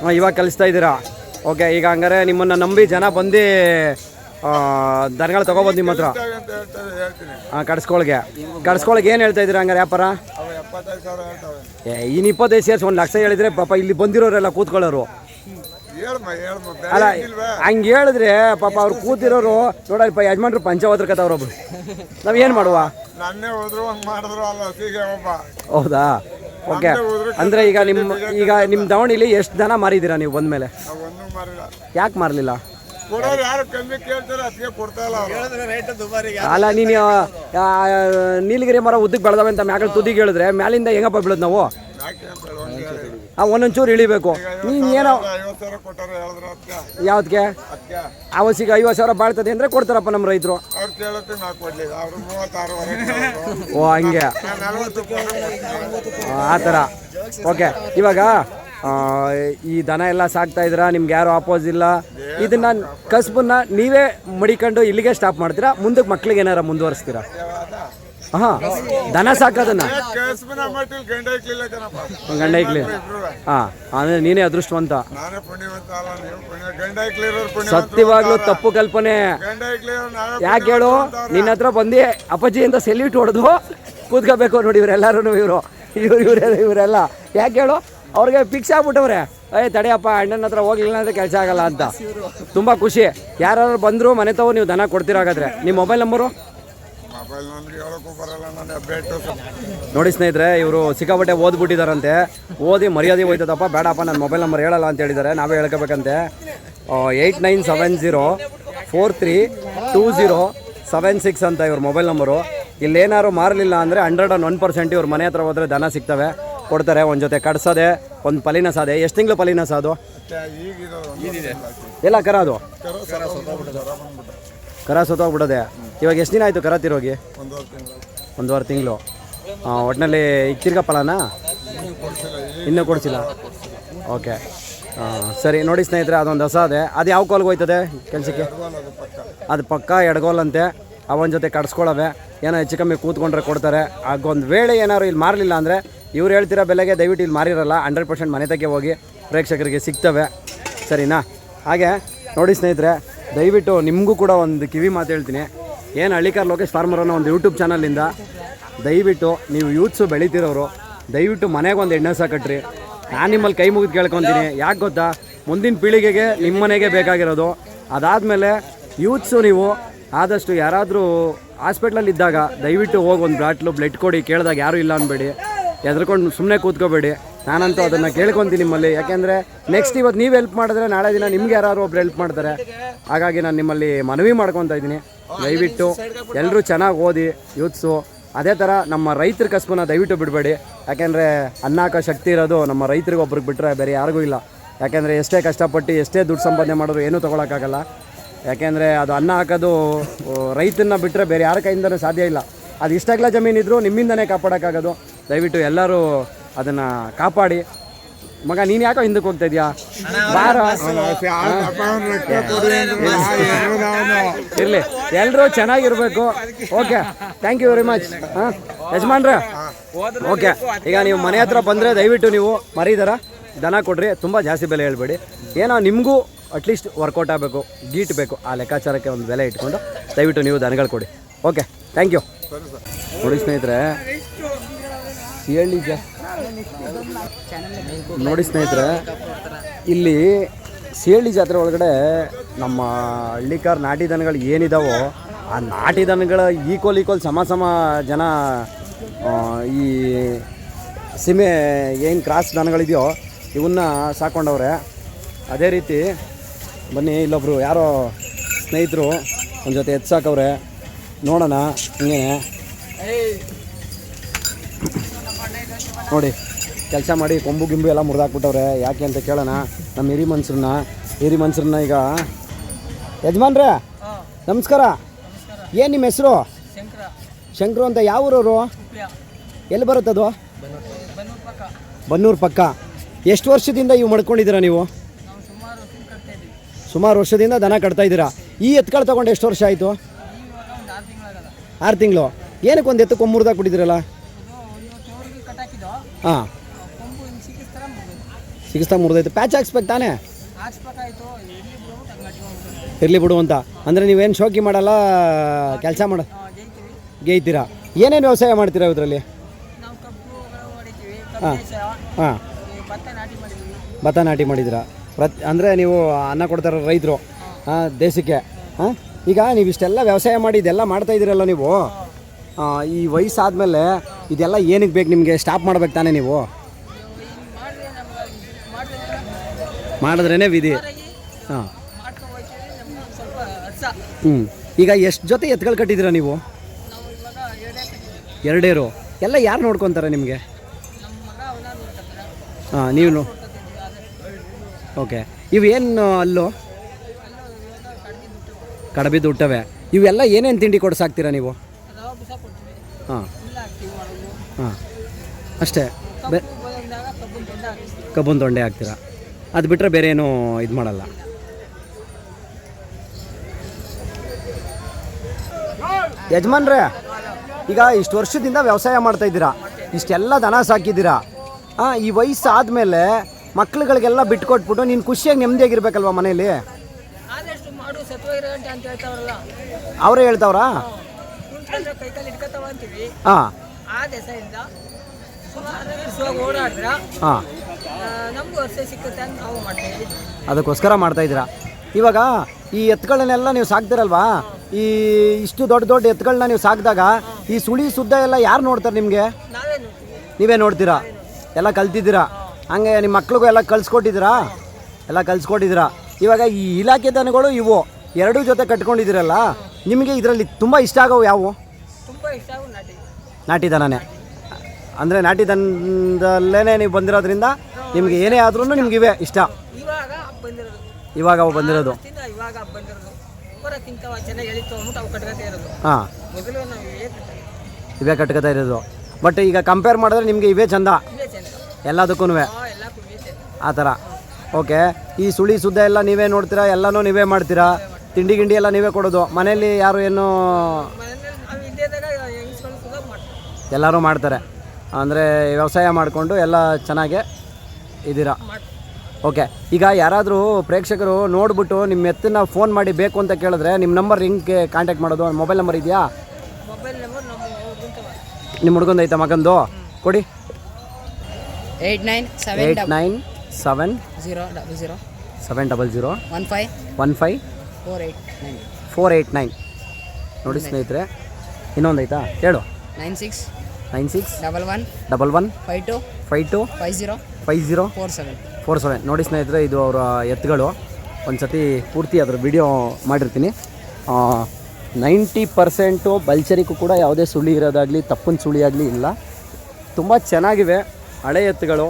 ಹಾಂ ಇವಾಗ ಕಲಿಸ್ತಾ ಇದ್ದೀರಾ? ಓಕೆ ಈಗ ಹಂಗಾರೆ ನಿಮ್ಮನ್ನು ನಂಬಿ ಜನ ಬಂದು ದನಗಳು ತಗೋಬೋದು ನಿಮ್ಮ ಹತ್ರ? ಹಾಂ ಕಡ್ಸ್ಕೊಳಗೆ. ಕಡ್ಸ್ಕೊಳ್ಗೆ ಏನು ಹೇಳ್ತಾ ಇದ್ದೀರಾ ಹಂಗಾರೆ ವ್ಯಾಪಾರ? ಏ ಇನ್ನು ಇಪ್ಪತ್ತೈದು ಸೇರ್ಸಿ ಒಂದು ಲಕ್ಷ ಹೇಳಿದ್ರೆ ಪಾಪ ಇಲ್ಲಿ ಬಂದಿರೋರೆಲ್ಲ ಕೂತ್ಕೊಳ್ಳೋರು. ಅಲ್ಲ, ಹಂಗೆ ಹೇಳಿದ್ರೆ ಪಾಪ ಅವ್ರು ಕೂತಿರೋರು ನೋಡಲ್ಪ ಯಜಮಾನ್ರು ಪಂಚವತ್ರ ಕಥವ್ರೊಬ್ರು ನಾವು ಏನು ಮಾಡುವ? ಹೌದಾ? ಓಕೆ. ಅಂದರೆ ಈಗ ನಿಮ್ಮ ಈಗ ನಿಮ್ಮ ದವಣಿಲಿ ಎಷ್ಟು ದನ ಮಾರಿದ್ದೀರಾ ನೀವು ಬಂದಮೇಲೆ? ಯಾಕೆ ಮಾರಲಿಲ್ಲ? ಕೊಡೋರು ಯಾರು ಕಮ್ಮಿ ಕೇಳ್ತಾರೆ ಅದಕ್ಕೆ ಕೊಡ್ತಾ ಇಲ್ಲ ಅವ್ರು. ರೇಟ್ ದುಬಾರಿ. ಅಲ್ಲ ನೀನು ಆ, ನೀಲಗಿರಿ ಮರ ಉದ್ದಕ್ಕೆ ಬೆಳೆದವೆ ಅಂತ ಮ್ಯಾಗ ತುದಿಗೆ ಹೇಳಿದ್ರೆ ಮ್ಯಾಲಿಂದ ಹೆಂಗಪ್ಪ ಬೀಳೋದು ನಾವು. ಆ ಒಂದೊಂದು ಚೂರು ಇಳಿಬೇಕು. ನೀನು ಏನೋ ಐವತ್ತು ಸಾವಿರ ಕೊಟ್ಟಾರೆ ಹೇಳಿದ್ರು ಅದಕ್ಕೆ ಯಾವ್ದಕ್ಕೆ ಅದಕ್ಕೆ ಅವಸಿಗೆ ಐವತ್ತು ಸಾವಿರ ಬಾಳ್ತದೆ ಅಂದರೆ ಕೊಡ್ತಾರಪ್ಪ ನಮ್ಮ ರೈತರು. ಅವ್ರು ಕೇಳತ್ತೆ ನಾವು ಕೊಡ್ಲಿಲ್ಲ ಅವರು ಮೂವತ್ತಾರು ಓ ಹಂಗೆ. ಆತರ ಆ ಥರ. ಓಕೆ ಇವಾಗ ಈ ದನ ಎಲ್ಲ ಸಾಕ್ತಾ ಇದ್ದೀರಾ? ನಿಮ್ಗೆ ಯಾರು ಆಪೋಸ್ ಇಲ್ಲ? ಇದನ್ನ ಕಸಬನ್ನ ನೀವೇ ಮಡಿಕೊಂಡು ಇಲ್ಲಿಗೆ ಸ್ಟಾಪ್ ಮಾಡ್ತೀರಾ? ಮುಂದಕ್ಕೆ ಮಕ್ಳಿಗೆ ಏನಾರ ಮುಂದುವರಿಸ್ತೀರಾ? ಹಾಂ, ದನ ಸಾಕದನ್ನ. ಗಂಡ ಇಕ್ಲಿ ಹಾಂ, ಅಂದರೆ ನೀನೇ ಅದೃಷ್ಟವಂತ. ಸತ್ಯವಾಗ್ಲೂ ತಪ್ಪು ಕಲ್ಪನೆ. ಯಾಕೆ ಹೇಳು? ನಿನ್ನ ಹತ್ರ ಬಂದು ಅಪ್ಪಾಜಿ ಅಂತ ಸೆಲ್ಯೂಟ್ ಹೊಡೆದು ಕೂತ್ಕೋಬೇಕು ನೋಡಿ ಇವರೆಲ್ಲರೂ ಇವರು. ಇವ್ರು ಇವರೆಲ್ಲ ಇವರೆಲ್ಲ. ಯಾಕೆ ಹೇಳು? ಅವ್ರಿಗೆ ಫಿಕ್ಸ್ ಆಗ್ಬಿಟ್ಟವ್ರೆ. ಏ ತಡೆಯಪ್ಪ ಅಣ್ಣನ ಹತ್ರ ಹೋಗ್ಲಿಲ್ಲ ಅಂದರೆ ಕೆಲಸ ಆಗಲ್ಲ ಅಂತ. ತುಂಬ ಖುಷಿ. ಯಾರು ಬಂದರೂ ಮನೆ ತಗೋ ನೀವು ದನ ಕೊಡ್ತೀರಾಗಾದ್ರೆ ನಿಮ್ಮ ಮೊಬೈಲ್ ನಂಬರು ನೋಡಿ ಸ್ನೇಹಿತರೆ ಇವರು ಸಿಕ್ಕಾಪಟ್ಟೆ ಓದ್ಬಿಟ್ಟಿದಾರಂತೆ. ಓದಿ ಮರ್ಯಾದೆ ಹೋಯ್ತದಪ್ಪ. ಬೇಡಪ್ಪ ನನ್ನ ಮೊಬೈಲ್ ನಂಬರ್ ಹೇಳಲ್ಲ ಅಂತ ಹೇಳಿದ್ದಾರೆ. ನಾವೇ ಹೇಳ್ಕೋಬೇಕಂತೆ. Eight nine seven zero four three two zero seven six ಅಂತ ಇವ್ರ ಮೊಬೈಲ್ ನಂಬರು ಇಲ್ಲೇನಾದ್ರು ಮಾರಲಿಲ್ಲ ಅಂದರೆ ಹಂಡ್ರೆಡ್ ಆ್ಯಂಡ್ ಒನ್ ಪರ್ಸೆಂಟ್ ಇವ್ರ ಮನೆ ಹತ್ರ ಹೋದರೆ ದನ ಸಿಗ್ತವೆ. ಕೊಡ್ತಾರೆ, ಒಂದು ಜೊತೆ ಕಡ್ಸೋದೆ ಒಂದು ಪಲಿನ ಸಾದೆ ಎಷ್ಟು ತಿಂಗಳು ಪಲಿನ ಸಾದು ಎಲ್ಲ ಕರ ಅದು? ಕರ ಸುತ್ತೋಗ್ಬಿಡೋದೆ ಇವಾಗ ಎಷ್ಟು ದಿನ ಆಯಿತು ಕರ ತಿರೋಗಿ? ಒಂದೂವರೆ ತಿಂಗಳು. ಒಟ್ಟಿನಲ್ಲಿ ಈಗ ತಿರ್ಗಾ ಫಲನಾ? ಇನ್ನೂ ಕೊಡಿಸಿಲ್ಲ. ಓಕೆ. ಸರಿ, ನೋಡಿ ಸ್ನೇಹಿತರೆ, ಅದೊಂದು ಹೊಸ ಅದೇ. ಅದು ಯಾವ ಕೋಲ್ಗೆ ಹೋಯ್ತದೆ ಕೆಲಸಕ್ಕೆ? ಅದು ಪಕ್ಕ ಅದು ಪಕ್ಕ ಎಡಗೋಲ್ ಅವನ ಜೊತೆ ಕಡ್ಸ್ಕೊಳ್ಳವೆ ಏನೋ ಹೆಚ್ಚು ಕಮ್ಮಿ ಕೂತ್ಕೊಂಡ್ರೆ ಕೊಡ್ತಾರೆ. ಆಗೊಂದು ವೇಳೆ ಏನಾದ್ರು ಇಲ್ಲಿ ಮಾರಲಿಲ್ಲ ಅಂದರೆ ಇವ್ರು ಹೇಳ್ತಿರೋ, ಬೆಲೆಗೆ ದಯವಿಟ್ಟು ಇಲ್ಲಿ ಮಾರಿರಲ್ಲ ಹಂಡ್ರೆಡ್ ಪರ್ಸೆಂಟ್ ಮನೆ ತಗೆ ಹೋಗಿ ಪ್ರೇಕ್ಷಕರಿಗೆ ಸಿಗ್ತವೆ. ಸರಿನಾ? ಹಾಗೆ ನೋಡಿ ಸ್ನೇಹಿತರೆ, ದಯವಿಟ್ಟು ನಿಮಗೂ ಕೂಡ ಒಂದು ಕಿವಿ ಮಾತು ಹೇಳ್ತೀನಿ. ಏನು ಹಳ್ಳಿಕಾರ್ ಲೋಕೇಶ್ ಫಾರ್ಮರ್ ಅನ್ನೋ ಒಂದು ಯೂಟ್ಯೂಬ್ ಚಾನಲಿಂದ ದಯವಿಟ್ಟು ನೀವು ಯೂತ್ಸು ಬೆಳೀತಿರೋರು, ದಯವಿಟ್ಟು ಮನೆಗೆ ಒಂದು ಎಣ್ಣೆ ಸಾಕಟ್ರಿ ನಾನು ನಿಮ್ಮಲ್ಲಿ ಕೈ ಮುಗಿದು ಕೇಳ್ಕೊತೀನಿ. ಯಾಕೆ ಗೊತ್ತಾ? ಮುಂದಿನ ಪೀಳಿಗೆಗೆ ನಿಮ್ಮ ಮನೆಗೆ ಬೇಕಾಗಿರೋದು. ಅದಾದಮೇಲೆ ಯೂತ್ಸು ನೀವು, ಆದಷ್ಟು ಯಾರಾದರೂ ಹಾಸ್ಪಿಟ್ಲಲ್ಲಿ ಇದ್ದಾಗ ದಯವಿಟ್ಟು ಹೋಗಿ ಒಂದು ಬಾಟ್ಲು ಬ್ಲಡ್ ಕೊಡಿ. ಕೇಳಿದಾಗ ಯಾರೂ ಇಲ್ಲ ಅನ್ಬೇಡಿ. ಎದ್ರಕೊಂಡು ಸುಮ್ಮನೆ ಕೂತ್ಕೋಬೇಡಿ. ನಾನಂತೂ ಅದನ್ನು ಕೇಳ್ಕೊತೀನಿ ನಿಮ್ಮಲ್ಲಿ. ಯಾಕೆಂದರೆ ನೆಕ್ಸ್ಟ್ ಇವತ್ತು ನೀವು ಹೆಲ್ಪ್ ಮಾಡಿದ್ರೆ ನಾಳೆ ದಿನ ನಿಮ್ಗೆ ಯಾರು ಒಬ್ರು ಹೆಲ್ಪ್ ಮಾಡ್ತಾರೆ. ಹಾಗಾಗಿ ನಾನು ನಿಮ್ಮಲ್ಲಿ ಮನವಿ ಮಾಡ್ಕೊತಾ ಇದ್ದೀನಿ. ದಯವಿಟ್ಟು ಎಲ್ಲರೂ ಚೆನ್ನಾಗಿ ಓದಿ ಯೂತ್ಸು ಅದೇ ಥರ ನಮ್ಮ ರೈತರ ಕಸ್ಬನ್ನ ದಯವಿಟ್ಟು ಬಿಡಬೇಡಿ. ಯಾಕೆಂದರೆ ಅನ್ನ ಹಾಕೋ ಶಕ್ತಿ ಇರೋದು ನಮ್ಮ ರೈತರಿಗೆ ಒಬ್ರಿಗೆ ಬಿಟ್ಟರೆ ಬೇರೆ ಯಾರಿಗೂ ಇಲ್ಲ. ಯಾಕೆಂದರೆ ಎಷ್ಟೇ ಕಷ್ಟಪಟ್ಟು ಎಷ್ಟೇ ದುಡ್ಡು ಸಂಪಾದನೆ ಮಾಡಿದ್ರು ಏನೂ ತೊಗೊಳಕ್ಕಾಗಲ್ಲ. ಯಾಕೆಂದರೆ ಅದು ಅನ್ನ ಹಾಕೋದು ರೈತನ ಬಿಟ್ಟರೆ ಬೇರೆ ಯಾರ ಕೈಯಿಂದನೂ ಸಾಧ್ಯ ಇಲ್ಲ. ಅದು ಇಷ್ಟಾಗ್ಲ ಜಮೀನಿದ್ರು ನಿಮ್ಮಿಂದನೇ ಕಾಪಾಡೋಕ್ಕಾಗೋದು. ದಯವಿಟ್ಟು ಎಲ್ಲರೂ ಅದನ್ನು ಕಾಪಾಡಿ. ಮಗ ನೀನು ಯಾಕೋ ಹಿಂದಕ್ಕೆ ಹೋಗ್ತಾ ಇದೆಯಾ? ಬಾರ. ಇರಲಿ. ಎಲ್ಲರೂ ಚೆನ್ನಾಗಿರಬೇಕು. Okay. Thank you very much ಹಾಂ. ಯಜಮಾನ್ರ. ಓಕೆ. ಈಗ ನೀವು ಮನೆ ಹತ್ರ ಬಂದರೆ ದಯವಿಟ್ಟು ನೀವು ಮರೀದಾರ. ದನ ಕೊಡ್ರಿ. ತುಂಬ ಜಾಸ್ತಿ ಬೆಲೆ ಹೇಳ್ಬೇಡಿ. ಏನೋ ನಿಮಗೂ ಅಟ್ಲೀಸ್ಟ್ ವರ್ಕೌಟ್ ಆಗಬೇಕು ಗೀಟ್ ಬೇಕು. ಆ ಲೆಕ್ಕಾಚಾರಕ್ಕೆ ಒಂದು ಬೆಲೆ ಇಟ್ಕೊಂಡು ದಯವಿಟ್ಟು ನೀವು ದನಗಳು ಕೊಡಿ. ಓಕೆ. ಥ್ಯಾಂಕ್ ಯು ನೋಡಿ ಸ್ನೇಹಿತರೆ ಜಾ ನೋಡಿ ಸ್ನೇಹಿತರೆ, ಇಲ್ಲಿ ಸೇಳಿ ಜಾತ್ರೆ ಒಳಗಡೆ ನಮ್ಮ ಹಳ್ಳಿಕಾರ್ ನಾಟಿ ದನಗಳು ಏನಿದಾವೋ, ಆ ನಾಟಿ ದನಗಳ ಈಕ್ವಲ್ ಈಕ್ವಲ್ ಸಮ ಸಮ ಜನ ಈ ಸೀಮೆ ಏನು ಕ್ರಾಸ್ ದನಗಳಿದೆಯೋ, ಇವನ್ನ ಸಾಕೊಂಡವ್ರೆ. ಅದೇ ರೀತಿ, ಬನ್ನಿ ಇಲ್ಲೊಬ್ಬರು ಯಾರೋ ಸ್ನೇಹಿತರು ಒಂದು ಜೊತೆ ಎತ್ಸಾಕವ್ರೆ ನೋಡೋಣ, ಹಿಂಗೇನೆ. ನೋಡಿ ಕೆಲಸ ಮಾಡಿ ಕೊಂಬು ಗಿಂಬು ಎಲ್ಲ ಮುರಿದಾಕ್ಬಿಟ್ಟವ್ರೆ. ಯಾಕೆ ಅಂತ ಕೇಳೋಣ? ನಮ್ಮ ಹಿರಿ ಮನ್ಸರನ್ನ ಹಿರಿ ಮನ್ಸರನ್ನ ಈಗ ಯಜಮಾನ್ರೆ ನಮಸ್ಕಾರ. ಏನು ನಿಮ್ಮ ಹೆಸರು? ಶಂಕರು. ಅಂತ ಯಾವ ಊರವರು? ಎಲ್ಲಿ ಬರುತ್ತದು ಬನ್ನೂರು ಪಕ್ಕ. ಎಷ್ಟು ವರ್ಷದಿಂದ ಇವು ಮಡ್ಕೊಂಡಿದ್ದೀರಾ ನೀವು? ಸುಮಾರು ವರ್ಷದಿಂದ ದನ ಕಟ್ತಾ ಇದ್ದೀರಾ? ಈ ಎತ್ಗಳು ತೊಗೊಂಡು ಎಷ್ಟು ವರ್ಷ ಆಯಿತು? ಆರು ತಿಂಗಳು ಏನಕ್ಕೆ ಒಂದು ಎತ್ತು ಕೊಂಬುರ್ದಾಕ್ಬಿಟ್ಟಿದ್ದೀರಲ್ಲ ಕಟ್ಟಾಕಿದ್ದು ಹಾಂ. ಸಿಗಿಸ್ತಾ ಮುರಿದೈತೆ ಪ್ಯಾಚ್ ಹಾಕ್ಸ್ಬೇಕು ತಾನೇ? ಇರಲಿ ಬಿಡು ಅಂತ. ಅಂದರೆ ನೀವೇನು ಶೋಕಿ ಮಾಡಲ್ಲ, ಕೆಲಸ ಮಾಡ ಗೇಯ್ತೀರಾ? ಏನೇನು ವ್ಯವಸಾಯ ಮಾಡ್ತೀರಾ ಇದರಲ್ಲಿ? ಹಾಂ. ಹಾಂ. ಭತ್ತ ನಾಟಿ ಮಾಡಿದ್ದೀರಾ? ಪ್ರತಿ ಅಂದರೆ ನೀವು ಅನ್ನ ಕೊಡ್ತಾರ ರೈತರು, ಹಾಂ, ದೇಶಕ್ಕೆ, ಹಾಂ? ಈಗ ನೀವು ಇಷ್ಟೆಲ್ಲ ವ್ಯವಸಾಯ ಮಾಡಿ ಇದೆಲ್ಲ ಮಾಡ್ತಾ ಇದ್ದೀರಲ್ಲ ನೀವು? ಈ ವಯಸ್ಸಾದಮೇಲೆ ಇದೆಲ್ಲ ಏನಕ್ಕೆ ಬೇಕು ನಿಮಗೆ? ಸ್ಟಾಪ್ ಮಾಡ್ಬೇಕು ತಾನೇ ನೀವು? ಮಾಡಿದ್ರೆ ವಿಧಿ. ಹಾಂ. ಹ್ಞೂ ಈಗ ಎಷ್ಟು ಜೊತೆ ಎತ್ಗಳು ಕಟ್ಟಿದ್ದೀರಾ ನೀವು? ಎರಡೇರು. ಎಲ್ಲ ಯಾರು ನೋಡ್ಕೊತಾರೆ ನಿಮಗೆ? ಹಾಂ, ನೀವು ಓಕೆ. ಇವೇನು ಅಲ್ಲೋ ಕಡಬಿದ್ದು ಹುಟ್ಟವೆ ಇವೆಲ್ಲ ಏನೇನು ತಿಂಡಿ ಕೊಡ್ಸಾಕ್ತೀರಾ ನೀವು? ಹಾಂ. ಹಾಂ. ಅಷ್ಟೇ. ಬೆ ಕಬ್ಬನ್ ತೊಂಡೆ ಹಾಕ್ತೀರಾ? ಅದು ಬಿಟ್ಟರೆ ಬೇರೆ ಏನು ಇದು ಮಾಡಲ್ಲ. ಯಜಮಾನ್ರೇ ಈಗ ಇಷ್ಟು ವರ್ಷದಿಂದ ವ್ಯವಸಾಯ ಮಾಡ್ತಾ ಇದ್ದೀರಾ. ಇಷ್ಟೆಲ್ಲ ದನ ಸಾಕಿದ್ದೀರಾ. ಹಾಂ ಈ ವಯಸ್ಸು ಆದಮೇಲೆ ಮಕ್ಳುಗಳಿಗೆಲ್ಲ ಬಿಟ್ಕೊಟ್ಬಿಟ್ಟು ನೀನು ಖುಷಿಯಾಗಿ ನೆಮ್ಮದಿಯಾಗಿರ್ಬೇಕಲ್ವ ಮನೇಲಿ? ಅವರೇ ಹೇಳ್ತಾವ್ರಾ? ಅಂತೀವಿ. ಹಾಂ. ಆ ದೆಸೆಯಿಂದ ಸುಮಾರು ಸುವಾಗಿ ಓಡಾಡಿದ್ರ ಹಾಂ. ನಮಗೂ ವರ್ಷ ಸಿಕ್ಕುತ್ತೆ ಅಂತ ನಾವು ಮಾಡ್ತೀವಿ ಅದಕ್ಕೋಸ್ಕರ ಮಾಡ್ತಾ ಇದ್ದೀರಾ? ಇವಾಗ ಈ ಎತ್ತುಗಳನ್ನೆಲ್ಲ ನೀವು ಸಾಕ್ತಿರಲ್ವಾ? ಈ ಇಷ್ಟು ದೊಡ್ಡ ದೊಡ್ಡ ಎತ್ತುಗಳನ್ನ ನೀವು ಸಾಕಿದಾಗ ಈ ಸುಳಿ ಸುದ್ದ ಎಲ್ಲ ಯಾರು ನೋಡ್ತಾರೆ ನಿಮಗೆ? ನಾವೇ ನೋಡ್ತೀವಿ. ನೀವೇ ನೋಡ್ತೀರಾ? ಎಲ್ಲ ಕಲ್ತಿದ್ದೀರಾ? ಹಂಗೆ ನಿಮ್ಮ ಮಕ್ಳಿಗೂ ಎಲ್ಲ ಕಲ್ಸ್ಕೊಟ್ಟಿದ್ದೀರಾ? ಎಲ್ಲ ಕಲ್ಸ್ಕೊಟ್ಟಿದ್ದೀರಾ? ಇವಾಗ ಈ ಇಲಾಖೆ ದನಗಳು ಇವು ಎರಡೂ ಜೊತೆ ಕಟ್ಕೊಂಡಿದ್ದೀರಲ್ಲ? ನಿಮಗೆ ಇದರಲ್ಲಿ ತುಂಬ ಇಷ್ಟ ಆಗವು ಯಾವುವು ತುಂಬ ಇಷ್ಟ ಆಗೋ ನಾಟಿ. ನಾಟಿ ದನನೇ. ಅಂದರೆ ನಾಟಿ ದನದಲ್ಲೇ ನೀವು ಬಂದಿರೋದ್ರಿಂದ ನಿಮಗೆ ಏನೇ ಆದ್ರೂ ನಿಮ್ಗೆ ಇವೆ ಇಷ್ಟ. ಇವಾಗ ಹಬ್ಬ ಬಂದಿರೋದು. ಇವಾಗ ಅವು ಬಂದಿರೋದು. ಅವತ್ತಿಂದ ಇವಾಗ ಹಬ್ಬ ಬಂದಿರೋದು. ಹೊರಕ್ಕಿಂತ ಚೆನ್ನಾಗಿ ಎಳಿತು ಅಂದ್ಬಿಟ್ಟು ಅವು ಕಟ್ಕೊತಾ ಇರೋದು. ಹಾಂ. ಮೊದಲು ನಾವು ಇವೇ ಕಟ್ಕೊತಾ ಇರೋದು. ಬಟ್ ಈಗ ಕಂಪೇರ್ ಮಾಡಿದ್ರೆ ನಿಮಗೆ ಇವೇ ಚಂದ. ಇವೇ ಚೆಂದ. ಎಲ್ಲದಕ್ಕೂ ಎಲ್ಲ ಚೆಂದ. ಆ ಥರ. ಓಕೆ ಈ ಸುಳಿ ಸುದ್ದ ಎಲ್ಲ ನೀವೇ ನೋಡ್ತೀರಾ? ಎಲ್ಲನೂ ನೀವೇ ಮಾಡ್ತೀರಾ? ತಿಂಡಿ ಗಿಂಡಿ ಎಲ್ಲ ನೀವೇ ಕೊಡೋದು. ಮನೇಲಿ ಯಾರು ಏನು ಮನೆಯಲ್ಲಿ ಎಲ್ಲರೂ ಮಾಡ್ತಾರೆ. ಅಂದರೆ ವ್ಯವಸಾಯ ಮಾಡಿಕೊಂಡು ಎಲ್ಲ ಚೆನ್ನಾಗೆ ಇದ್ದೀರಾ? ಓಕೆ. ಈಗ ಯಾರಾದರೂ ಪ್ರೇಕ್ಷಕರು ನೋಡ್ಬಿಟ್ಟು ನಿಮ್ಮ ಎತ್ತನ್ನ ಫೋನ್ ಮಾಡಿ ಬೇಕು ಅಂತ ಕೇಳಿದ್ರೆ ನಿಮ್ಮ ನಂಬರ್ ಹಿಂಗೆ ಕಾಂಟ್ಯಾಕ್ಟ್ ಮಾಡೋದು. ಮೊಬೈಲ್ ನಂಬರ್ ಇದೆಯಾ? ನಿಮ್ಮ ಹುಡ್ಗಂದು ಐತಾ ಮಗಂದು? ಕೊಡಿ. Eight nine seven eight nine seven zero double zero seven double zero one five one five four eight nine. Four eight nine. ನೋಡಿ ಸ್ನೇಹಿತರೆ ಇನ್ನೊಂದು ಆಯಿತಾ ಹೇಳು. Nine six. Nine six. Double one. Double one. Five two. Five two. Five zero five zero four seven. Four seven. ನೋಡಿ ಸ್ನೇಹಿತರೆ ಇದು ಅವರ ಎತ್ತುಗಳು. ಒಂದು ಸತಿ ಪೂರ್ತಿ ಅದರ ವಿಡಿಯೋ ಮಾಡಿರ್ತೀನಿ. ನೈಂಟಿ ಪರ್ಸೆಂಟು ಬಲ್ಚರಿಗೂ ಕೂಡ ಯಾವುದೇ ಸುಳಿ ಇರೋದಾಗಲಿ ತಪ್ಪಿನ ಸುಳಿ ಆಗಲಿ ಇಲ್ಲ. ತುಂಬ ಚೆನ್ನಾಗಿವೆ ಹಳೆ ಎತ್ತುಗಳು.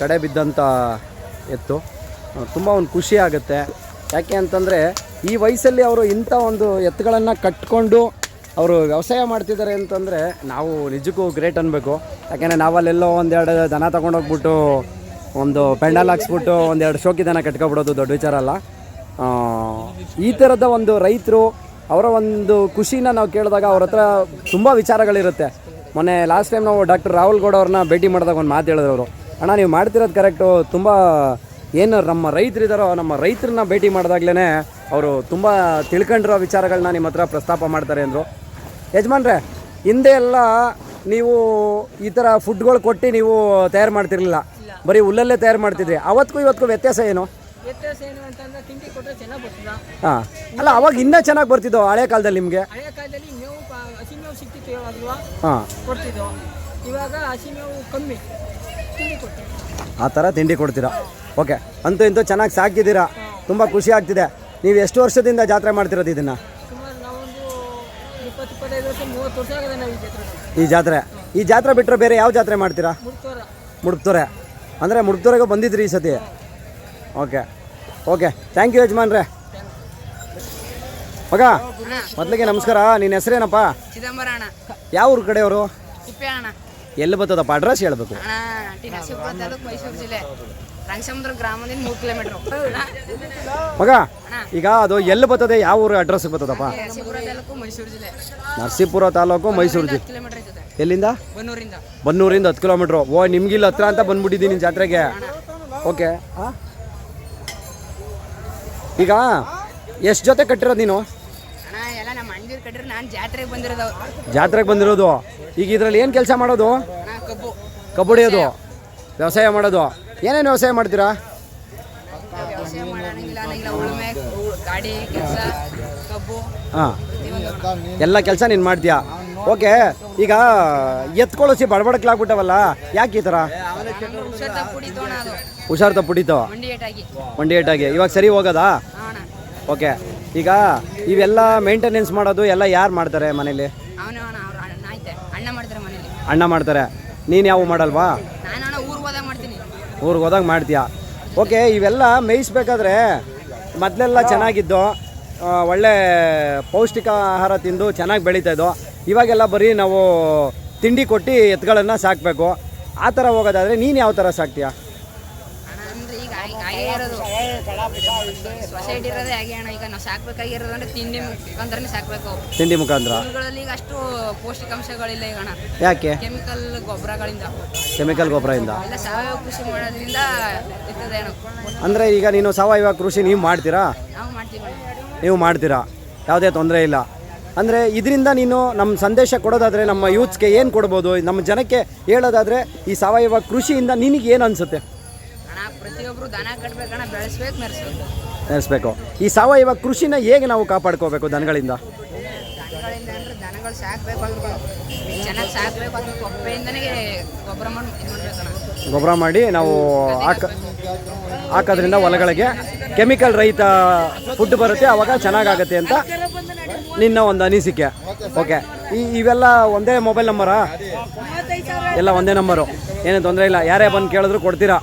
ಕಡೆ ಬಿದ್ದಂಥ ಎತ್ತು. ತುಂಬ ಒಂದು ಖುಷಿ ಆಗುತ್ತೆ. ಯಾಕೆ ಅಂತಂದರೆ ಈ ವಯಸ್ಸಲ್ಲಿ ಅವರು ಇಂಥ ಒಂದು ಎತ್ತುಗಳನ್ನು ಕಟ್ಕೊಂಡು ಅವರು ವ್ಯವಸಾಯ ಮಾಡ್ತಿದ್ದಾರೆ ಅಂತಂದರೆ ನಾವು ನಿಜಕ್ಕೂ ಗ್ರೇಟ್ ಅನ್ಬೇಕು. ಯಾಕೆಂದರೆ ನಾವಲ್ಲೆಲ್ಲೋ ಒಂದೆರಡು ದನ ತೊಗೊಂಡೋಗ್ಬಿಟ್ಟು, ಒಂದು ಪೆಂಡಲ್ ಹಾಕ್ಸ್ಬಿಟ್ಟು, ಒಂದೆರಡು ಶೋಕಿ ದನ ಕಟ್ಕೊಬಿಡೋದು ದೊಡ್ಡ ವಿಚಾರ ಅಲ್ಲ. ಈ ಥರದ ಒಂದು ರೈತರು ಅವರ ಒಂದು ಖುಷಿನ ನಾವು ಕೇಳಿದಾಗ ಅವ್ರ ಹತ್ರ ತುಂಬ ವಿಚಾರಗಳಿರುತ್ತೆ. ಮೊನ್ನೆ ಲಾಸ್ಟ್ ಟೈಮ್ ನಾವು ಡಾಕ್ಟರ್ ರಾಹುಲ್ ಗೌಡ ಅವ್ರನ್ನ ಭೇಟಿ ಮಾಡಿದಾಗ ಒಂದು ಮಾತು ಹೇಳಿದ್ರು ಅವರು. ಅಣ್ಣ, ನೀವು ಮಾಡ್ತಿರೋದು ಕರೆಕ್ಟು ತುಂಬ ಏನು ನಮ್ಮ ರೈತರಿದ್ದಾರೋ ನಮ್ಮ ರೈತರನ್ನ ಭೇಟಿ ಮಾಡಿದಾಗ್ಲೇ ಅವರು ತುಂಬ ತಿಳ್ಕೊಂಡಿರೋ ವಿಚಾರಗಳನ್ನ ನಿಮ್ಮ ಹತ್ರ ಪ್ರಸ್ತಾಪ ಮಾಡ್ತಾರೆ ಅಂದರು. ಯಜಮಾನ್ರೆ ಹಿಂದೆ ಎಲ್ಲ ನೀವು ಈ ಥರ ಫುಡ್ಗಳು ಕೊಟ್ಟು ನೀವು ತಯಾರು ಮಾಡ್ತಿರ್ಲಿಲ್ಲ. ಬರೀ ಹುಲ್ಲಲ್ಲೇ ತಯಾರು ಮಾಡ್ತಿದ್ರಿ. ಅವತ್ತಿಗೂ ಇವತ್ತಿಗೂ ವ್ಯತ್ಯಾಸ ಏನು? ಹಾಂ. ಅಲ್ಲ ಅವಾಗ ಇನ್ನೂ ಚೆನ್ನಾಗಿ ಬರ್ತಿದ್ದೋ ಹಳೆ ಕಾಲದಲ್ಲಿ ನಿಮಗೆ? ಹಾಂ. ಇವಾಗ ಕಮ್ಮಿ. ಆ ಥರ ತಿಂಡಿ ಕೊಡ್ತೀರಾ? ಓಕೆ ಅಂತೂ ಇಂತೂ ಚೆನ್ನಾಗಿ ಸಾಕಿದ್ದೀರಾ ತುಂಬ ಖುಷಿ ಆಗ್ತಿದೆ. ನೀವು ಎಷ್ಟು ವರ್ಷದಿಂದ ಜಾತ್ರೆ ಮಾಡ್ತಿರೋದು ಇದನ್ನು? ಈ ಜಾತ್ರೆ? ಈ ಜಾತ್ರೆ ಬಿಟ್ಟರೆ ಬೇರೆ ಯಾವ ಜಾತ್ರೆ ಮಾಡ್ತೀರಾ? ಮುಡ್ತೋರ. ಮುಡುಕ್ತೋರೆ ಅಂದರೆ ಮುಡುಕ್ತೋರೆಗೂ ಬಂದಿದ್ರಿ ಈ ಸತಿ? Okay okay. ಥ್ಯಾಂಕ್ ಯು ಯಜಮಾನ್ರೆ. ಮಗ ಮೊದಲಿಗೆ ನಮಸ್ಕಾರ. ನಿನ್ನ ಹೆಸರೇನಪ್ಪ? ಯಾವ ಊರು ಕಡೆಯವರು? ಎಲ್ಲಿ ಬರ್ತದಪ್ಪ ಅಡ್ರೆಸ್ ಹೇಳ್ಬೇಕು. ಅಣ್ಣ ಟಿ ನರಸೀಪುರ ತಾಲೂಕು ಮೈಸೂರು ಜಿಲ್ಲೆ. ರಂಗಸಮುದ್ರ ಗ್ರಾಮದಿಂದ ಮೂರು ಕಿಲೋಮೀಟರ್. ಮಗ ಈಗ ಅದು ಎಲ್ಲಿ ಬರ್ತದೆ ಯಾವ ಊರು ಅಡ್ರೆಸ್ ಬರ್ತದಪ್ಪ? ನರಸೀಪುರ ತಾಲೂಕು ಮೈಸೂರು ಜಿಲ್ಲೆ. ನರಸೀಪುರ ತಾಲೂಕು ಮೈಸೂರು ಜಿಲ್ಲೆ ಕಿಲೋಮೀಟರ್ ಎಲ್ಲಿಂದ? ಬನ್ನೂರಿಂದ. ಬನ್ನೂರಿಂದ ಹತ್ತು ಕಿಲೋಮೀಟ್ರು. ಓ ಇಲ್ಲಿ ಹತ್ರ ಅಂತ ಬಂದ್ಬಿಟ್ಟಿದ್ದೀನಿ ಜಾತ್ರೆಗೆ. ಓಕೆ. ಈಗ ಎಷ್ಟು ಜೊತೆ ಕಟ್ಟಿರೋದು ನೀನು? ನಾನು ಜಾತ್ರೆಗೆ ಬಂದಿರೋದು. ಜಾತ್ರೆಗೆ ಬಂದಿರೋದು? ಈಗ ಇದರಲ್ಲಿ ಏನು ಕೆಲಸ ಮಾಡೋದು? ಅಣ್ಣ ಕಬ್ಬು. ವ್ಯವಸಾಯ ಮಾಡೋದು. ಏನೇನು ವ್ಯವಸಾಯ ಮಾಡ್ತೀರಾ? ವ್ಯವಸಾಯ ಮಾಡೋಂಗಿಲ್ಲ ಅನ್ನಂಗಿಲ್ಲ ಉಳುಮೆ ಉ- ಗಾಡಿ ಕೆಲಸ ಕಬ್ಬು. ಹಾಂ. ಎಲ್ಲ ಕೆಲಸ ನೀನು ಮಾಡ್ತೀಯಾ? ಓಕೆ ಈಗ ಎತ್ಕೊಳಿಸಿ ಬಡಬಡಕ್ಲಾಗ್ಬಿಟ್ಟವಲ್ಲ ಯಾಕೆ ಈ ಥರ ಹುಷಾರ್ ತಪ್ಪುಡಿ ತೋಣ ಅದು. ಹುಷಾರು ಮಂಡಿ ಏಟಾಗಿ. ಇವಾಗ ಸರಿ ಹೋಗೋದಾ? ಓಕೆ. ಈಗ ಇವೆಲ್ಲ ಮೇಂಟೆನೆನ್ಸ್ ಮಾಡೋದು ಎಲ್ಲ ಯಾರು ಮಾಡ್ತಾರೆ ಮನೇಲಿ? ಅವನೇ ಅಣ್ಣ ಅವ್ರ ಅಣ್ಣ ಐತೆ. ಅಣ್ಣ ಮಾಡ್ತಾರೆ ಮನೇಲಿ. ಅಣ್ಣ ಮಾಡ್ತಾರೆ. ನೀನು ಯಾವ ಮಾಡಲ್ವಾ? ನಾನು ಅಣ್ಣ ಊರಿಗೆ ಹೋದಾಗ ಮಾಡ್ತೀನಿ. ಊರಿಗೆ ಹೋದಾಗ ಮಾಡ್ತೀಯಾ? ಓಕೆ ಇವೆಲ್ಲ ಮೇಯಿಸ್ಬೇಕಾದ್ರೆ ಮೊದಲೆಲ್ಲ ಚೆನ್ನಾಗಿದ್ದು ಆ, ಒಳ್ಳೆ ಪೌಷ್ಟಿಕ ಆಹಾರ ತಿಂದು ಚೆನ್ನಾಗಿ ಬೆಳೀತಾ ಇದ್ದೋ. ಇವಾಗೆಲ್ಲ ಬರೀ ನಾವು ತಿಂಡಿ ಕೊಟ್ಟು ಎತ್ತುಗಳನ್ನು ಸಾಕಬೇಕು. ಆ ಥರ ಹೋಗೋದಾದರೆ ನೀನು ಯಾವ ಥರ ಸಾಕ್ತೀಯಾ ಅಣ್ಣ ಅಂದ್ರೆ ಈಗ ಹಾಗೆ ಹಾಗೆ ಇರೋದು ಸೊಸೈಟಿ ಇರೋದೇ ಹಾಗೆ ಅಣ್ಣ. ಈಗ ನಾವು ಸಾಕ್ಬೇಕಾಗಿರೋದು ಅಂದ್ರೆ ತಿಂಡಿ ಮುಖಾಂತರನೇ ಸಾಕ್ಬೇಕು. ತಿಂಡಿ ಮುಖಾಂತರ? ಸ್ಕೂಲ್ಗಳಲ್ಲಿ ಈಗ ಅಷ್ಟು ಪೌಷ್ಟಿಕಾಂಶಗಳಿಲ್ಲ ಈಗ ಅಣ್ಣ. ಯಾಕೆ? ಕೆಮಿಕಲ್ ಗೊಬ್ಬರಗಳಿಂದ. ಕೆಮಿಕಲ್ ಗೊಬ್ಬರದಿಂದ? ಎಲ್ಲ ಸಾವಯವ ಕೃಷಿ ಮಾಡೋದ್ರಿಂದ ಇರ್ತದೆ ಅಣ್ಣ. ಅಂದರೆ ಈಗ ನೀನು ಸಾವಯವ ಕೃಷಿ ನೀವು ಮಾಡ್ತೀರಾ? ನಾವು ಮಾಡ್ತೀವಿ ಅಣ್ಣ. ನೀವು ಮಾಡ್ತೀರಾ? ಯಾವುದೇ ತೊಂದರೆ ಇಲ್ಲ. ಅಂದರೆ ಇದರಿಂದ ನೀನು ನಮ್ಮ ಸಂದೇಶ ಕೊಡೋದಾದರೆ ನಮ್ಮ ಯೂತ್ಸ್ಗೆ ಏನು ಕೊಡ್ಬೋದು? ನಮ್ಮ ಜನಕ್ಕೆ ಹೇಳೋದಾದರೆ ಈ ಸಾವಯವ ಕೃಷಿಯಿಂದ ನಿನಗೆ ಏನು ಅನಿಸುತ್ತೆ? ಅಣ್ಣ ಪ್ರತಿಯೊಬ್ರು ದನ ಕಟ್ಬೇಕಣ್ಣ ಬೆಳೆಸ್ಬೇಕು ಮೆರೆಸ್ಬೇಕು ನಡೆಸ್ಬೇಕು ಈ ಸಾವಯವ ಕೃಷಿನ ಹೇಗೆ ನಾವು ಕಾಪಾಡ್ಕೋಬೇಕು ದನಗಳಿಂದ? ದನಗಳಿಂದ ಅಂದ್ರೆ ದನಗಳು ಸಾಕ್ಬೇಕು ಅಂದ್ರೆ ಚೆನ್ನಾಗಿ ಸಾಕ್ಬೇಕು ಅಂದ್ರೆ ಕೊಪ್ಪೆಯಿಂದನೇ ಗೊಬ್ಬರ ಮಾಡಿ ಇದು ಗೊಬ್ಬರ ಮಾಡಿ ನಾವು ಹಾಕ ಹಾಕೋದ್ರಿಂದ ಹೊಲಗಳಿಗೆ ಕೆಮಿಕಲ್ ರಹಿತ ಫುಡ್ ಬರುತ್ತೆ ಅವಾಗ ಚೆನ್ನಾಗಾಗತ್ತೆ ಅಂತ ನಿನ್ನ ಒಂದು ಅನಿಸಿಕೆ. ಓಕೆ ಈ ಇವೆಲ್ಲ ಒಂದೇ ಮೊಬೈಲ್ ನಂಬರಾ ಎಲ್ಲ ಒಂದೇ ನಂಬರು ಏನೇ ತೊಂದರೆ ಇಲ್ಲ. ಯಾರೇ ಬಂದು ಕೇಳಿದ್ರು ಕೊಡ್ತೀರಾ?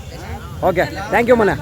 ಓಕೆ ಥ್ಯಾಂಕ್ ಯು ಮನೆ